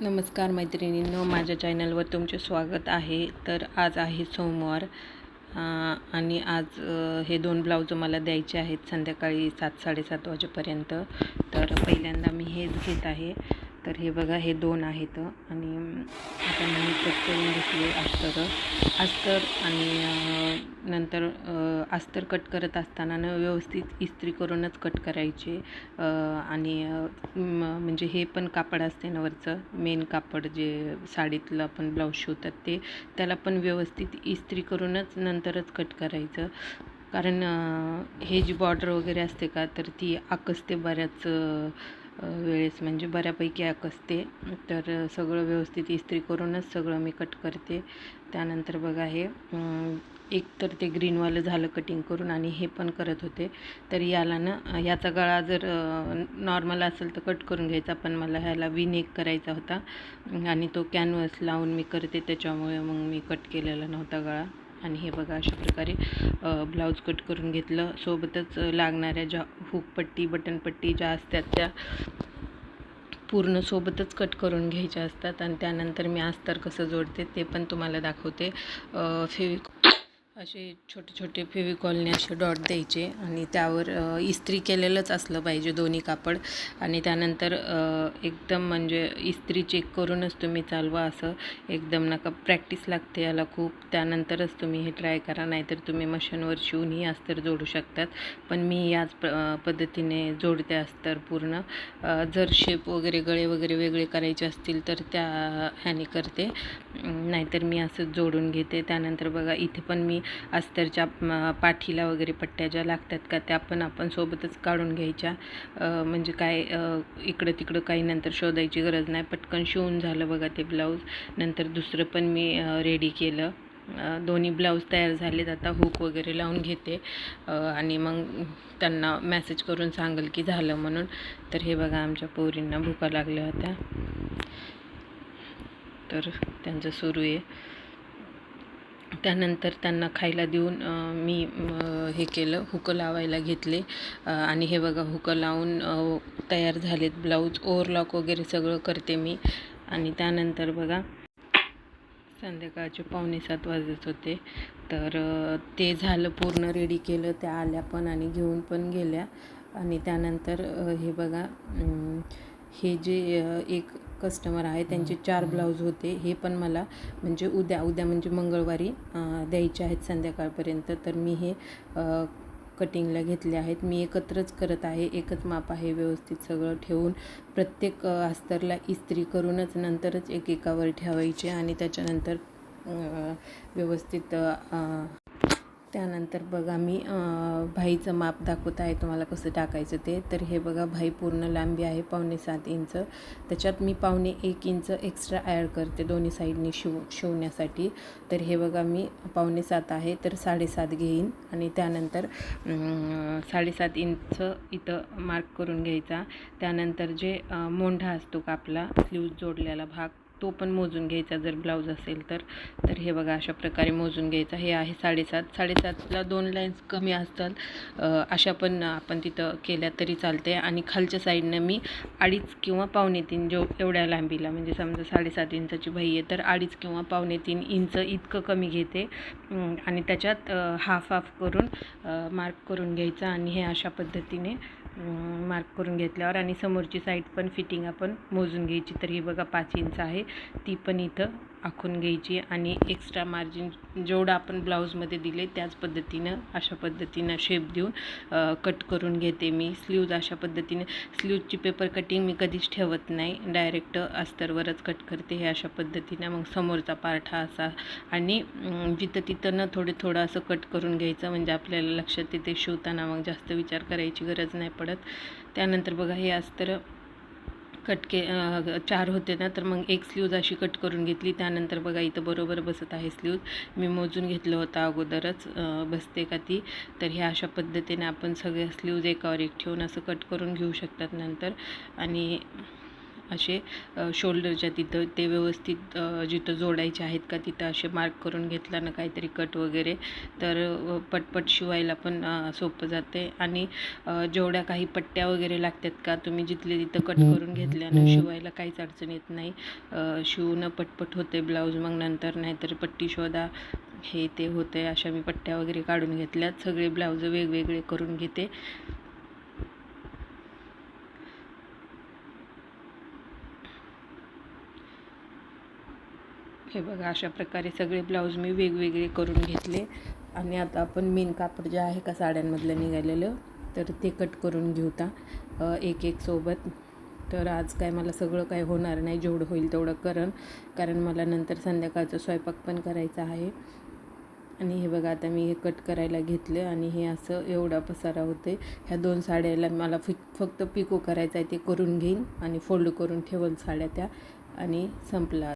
नमस्कार मैत्रिणींनो माझ्या चॅनलवर तुमचे स्वागत आहे. तर आज आहे सोमवार आणि आज हे दोन ब्लाऊज मला द्यायचे आहेत संध्याकाळी सात साडेसात वाजेपर्यंत. तर पहिल्यांदा मी हेच घेत आहे. तर हे बघा हे दोन आहेत. आणि आता मी कट करून घेतले अस्तर. अस्तर आणि नंतर अस्तर कट करत असताना व्यवस्थित इस्त्री करूनच कट करायचे. आणि म्हणजे हे पण कापड असते ना वरचं मेन कापड जे साडीतलं आपण ब्लाऊज शिवतात ते त्याला पण व्यवस्थित इस्त्री करूनच नंतरच कट करायचं. कारण हे जी बॉर्डर वगैरे असते का तर ती आकसते बऱ्याच वेळेस म्हणजे बऱ्यापैकी आकसते तर सगळं व्यवस्थित इस्त्री करूनच सगळं मी कट करते. त्यानंतर बघा हे एक तर ते ग्रीनवालं झालं कटिंग करून आणि हे पण करत होते. तर याला ना ह्याचा याचा गळा जर नॉर्मल असेल तर कट करून घ्यायचा. पण मला ह्याला विनेक करायचा होता. आणि तो कॅनव्हस लावून मी करते. त्याच्यामुळे मग मी कट केलेला नव्हता गळा. आणि हे बघा अशा प्रकारे ब्लाऊज कट करून घेतलं. सोबतच लागणाऱ्या ज्या हुकपट्टी बटनपट्टी ज्या असतात त्या पूर्ण सोबतच कट करून घ्यायच्या असतात. आणि त्यानंतर मी अस्तर कसं जोडते ते पण तुम्हाला दाखवते. फेविक असे छोटे छोटे फेविकॉलने असे डॉट द्यायचे आणि त्यावर इस्त्री केलेलंच असलं पाहिजे दोन्ही कापड. आणि त्यानंतर एकदम म्हणजे इस्त्री चेक करूनच तुम्ही चालवा असं. एकदम नका प्रॅक्टिस लागते याला खूप. त्यानंतरच तुम्ही हे ट्राय करा नाहीतर तुम्ही मशीनवर शिवूनही अस्तर जोडू शकतात. पण मी याच प पद्धतीने जोडते अस्तर पूर्ण. जर शेप वगैरे गळे वगैरे वेगळे करायचे असतील तर त्या ह्याने करते. नाहीतर मी असंच जोडून घेते. त्यानंतर बघा इथे पण मी अस्तरच्या पाठीला वगैरे पट्ट्या ज्या लागतात का त्या पण आपण सोबतच काढून घ्यायच्या. म्हणजे काय इकडं तिकडं काही नंतर शोधायची गरज नाही. पटकन शिवून झालं बघा ते ब्लाऊज. नंतर दुसरं पण मी रेडी केलं. दोन्ही ब्लाऊज तयार झालेत. आता हुक वगैरे लावून घेते. आणि मग त्यांना मेसेज करून सांगेल की झालं म्हणून. तर हे बघा आमच्या पोरींना भुका लागल्या होत्या. तर त्यांचं सुरू आहे. त्यानंतर त्यांना खायला देऊन मी हे केलं हुकं लावायला घेतले. आणि हे बघा हुकं लावून तयार झालेत ब्लाऊज. ओव्हरलॉक वगैरे सगळं करते मी. आणि त्यानंतर बघा संध्याकाळचे पावणे सात वाजत होते. तर ते झालं पूर्ण रेडी केलं. त्या आल्या पण आणि घेऊन पण गेल्या. आणि त्यानंतर हे बघा हे जे एक कस्टमर आहे त्यांचे चार ब्लाऊज होते हे पण मला म्हणजे उद्या उद्या म्हणजे मंगळवारी द्यायचे आहेत संध्याकाळपर्यंत. तर मी हे कटिंगला घेतले आहेत. मी एकत्रच करत आहे एकच माप आहे व्यवस्थित सगळं ठेवून. प्रत्येक अस्तरला इस्त्री करूनच नंतरच एकेकावर ठेवायचे आणि त्याच्यानंतर व्यवस्थित त्यानंतर बघा मी भाईचं माप दाखवत आहे तुम्हाला कसं टाकायचं ते. तर हे बघा भाई पूर्ण लांबी आहे पावणे सात इंच. त्याच्यात मी पावणे एक इंच एक्स्ट्रा ॲड करते दोन्ही साईडनी शिव शिवण्यासाठी. तर हे बघा मी पावणे सात आहे तर साडेसात घेईन. आणि त्यानंतर साडेसात इंच इथं मार्क करून घ्यायचा. त्यानंतर जे मोंढा असतो कापला स्लीव जोडलेला भाग तो पण मोजून घ्यायचा. जर ब्लाऊज असेल तर तर हे बघा अशा प्रकारे मोजून घ्यायचा. हे आहे साडेसात. साडेसातला दोन लाईन्स कमी असतात. अशा पण आपण तिथं केल्या तरी चालते आणि खालच्या साईडनं मी अडीच किंवा पावणे तीन जो एवढ्या लांबीला म्हणजे समजा साडेसात इंचाची बाई आहे तर अडीच किंवा पावणे तीन इंच इतकं कमी घेते. आणि त्याच्यात हाफ हाफ करून मार्क करून घ्यायचा. आणि हे अशा पद्धतीने मार्क करून घेतल्यावर आणि समोरची साईड पण फिटिंग आपण मोजून घ्यायची. तर ही बघा पाच इंच आहे. ती पण इथं आखून घ्यायची आणि एक्स्ट्रा मार्जिन जेवढं आपण ब्लाऊजमध्ये दिले त्याच पद्धतीनं अशा पद्धतीनं शेप देऊन कट करून घेते मी. स्लीव्ज अशा पद्धतीने स्लीवची पेपर कटिंग मी कधीच ठेवत नाही. डायरेक्ट अस्तरवरच कट करते हे अशा पद्धतीनं. मग समोरचा पार्ट हा असा. आणि जिथं तिथं न थोडे थोडं असं कट करून घ्यायचं म्हणजे आपल्याला लक्षात येते शिवताना मग जास्त विचार करायची गरज नाही पडत. त्यानंतर बघा हे अस्तर कट के चार होते ना तर मग एक स्लीव्ज अशी कट करून घेतली. त्यानंतर बघा इथं बरोबर बसत आहे स्लीव्ज मी मोजून घेतलं होतं अगोदरच. बसते का ती? तर ह्या अशा पद्धतीने आपण सगळ्या स्लीव्ज एकावर एक ठेवून असं कट करून घेऊ शकतात नंतर. आणि असे शोल्डरच्या तिथं ते व्यवस्थित जिथं जोडायचे आहेत का तिथं असे मार्क करून घेतला ना काहीतरी कट वगैरे तर पटपट शिवायला पण सोपं जाते. आणि जेवढ्या काही पट्ट्या वगैरे लागतात का तुम्ही जिथले तिथं कट करून घेतल्यानं शिवायला काहीच अडचण येत नाही. शिवणं पटपट होते ब्लाऊज मग नंतर नाहीतर पट्टी शोधा हे ते होते अशा मी पट्ट्या वगैरे काढून घेतल्यात. सगळे ब्लाऊज वेगवेगळे करून घेते. हे बघा अशा प्रकारे सगळे ब्लाऊज मी वेगवेगळे करून घेतले. आणि आता आपण मेन कापड जे आहे का साड्यांमधलं निघालेलं तर ते कट करून घेऊता एक एक सोबत. तर आज काय मला सगळं काय होणार नाही जेवढं होईल तेवढं करण. कारण मला नंतर संध्याकाळचा स्वयंपाक पण करायचा आहे. आणि हे बघा आता मी हे कट करायला घेतले आणि हे असं एवढा पसारा होते ह्या दोन साड्याला मला फिक फक्त पिको करायचं आहे ते करून घेईन आणि फोल्ड करून ठेवल साड्या त्या. आणि संपला.